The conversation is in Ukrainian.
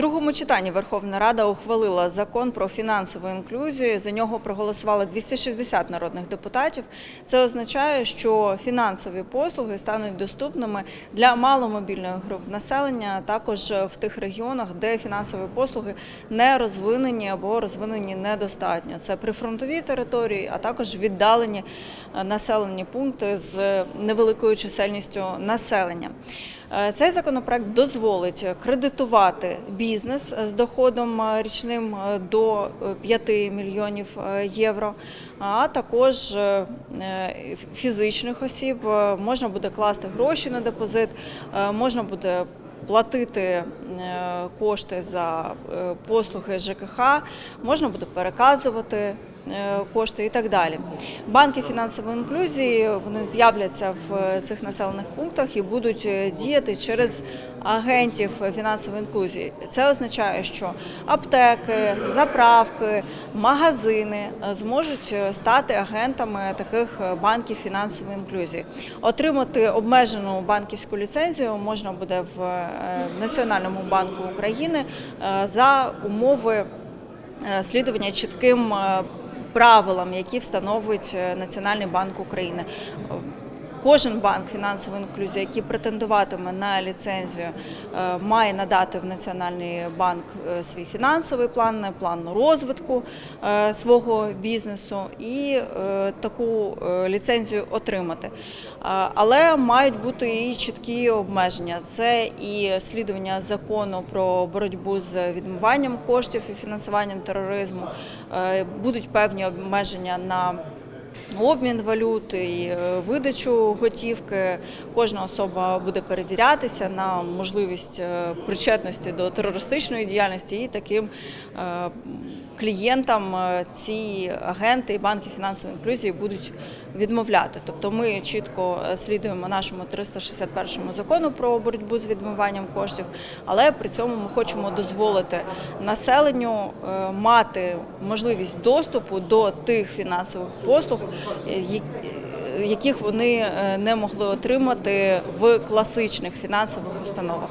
другому читанні Верховна Рада ухвалила закон про фінансову інклюзію. За нього проголосували 260 народних депутатів. Це означає, що фінансові послуги стануть доступними для маломобільних груп населення, також в тих регіонах, де фінансові послуги не розвинені або розвинені недостатньо. Це прифронтові території, а також віддалені населені пункти з невеликою чисельністю населення. Е, Цей законопроект дозволить кредитувати бізнес з доходом е, річним е, до е, 5 мільйонів євро, а також фізичних осіб. Можна буде класти гроші на депозит, можна буде платити е, кошти за е, послуги ЖКХ, можна буде переказувати е, кошти і так далі. Банки фінансової інклюзії вони з'являться в цих населених пунктах і будуть діяти через агентів фінансової інклюзії. Це означає, що аптеки, заправки, магазини зможуть стати агентами таких банків фінансової інклюзії. Отримати обмежену банківську ліцензію можна буде в Національному банку України е, за умови е, слідування чітким е, правилам, які встановить е, Національний банк України. Кожен банк фінансової інклюзії, який претендуватиме на ліцензію, е, має надати в Національний банк е, свій фінансовий план, план розвитку е, свого бізнесу і таку ліцензію отримати. Але мають бути і чіткі обмеження. Це і слідування закону про боротьбу з відмиванням коштів і фінансуванням тероризму. Будуть певні обмеження на обмін валют і е, видачу готівки. Кожна особа буде перевірятися на можливість е, причетності до терористичної діяльності, і таким е, клієнтам ці агенти і банки фінансової інклюзії будуть відмовляти. Тобто ми чітко слідуємо нашому 361 закону про боротьбу з відмиванням коштів, але при цьому ми хочемо дозволити населенню мати можливість доступу до тих фінансових послуг, яких вони е, не могли отримати в класичних фінансових установах.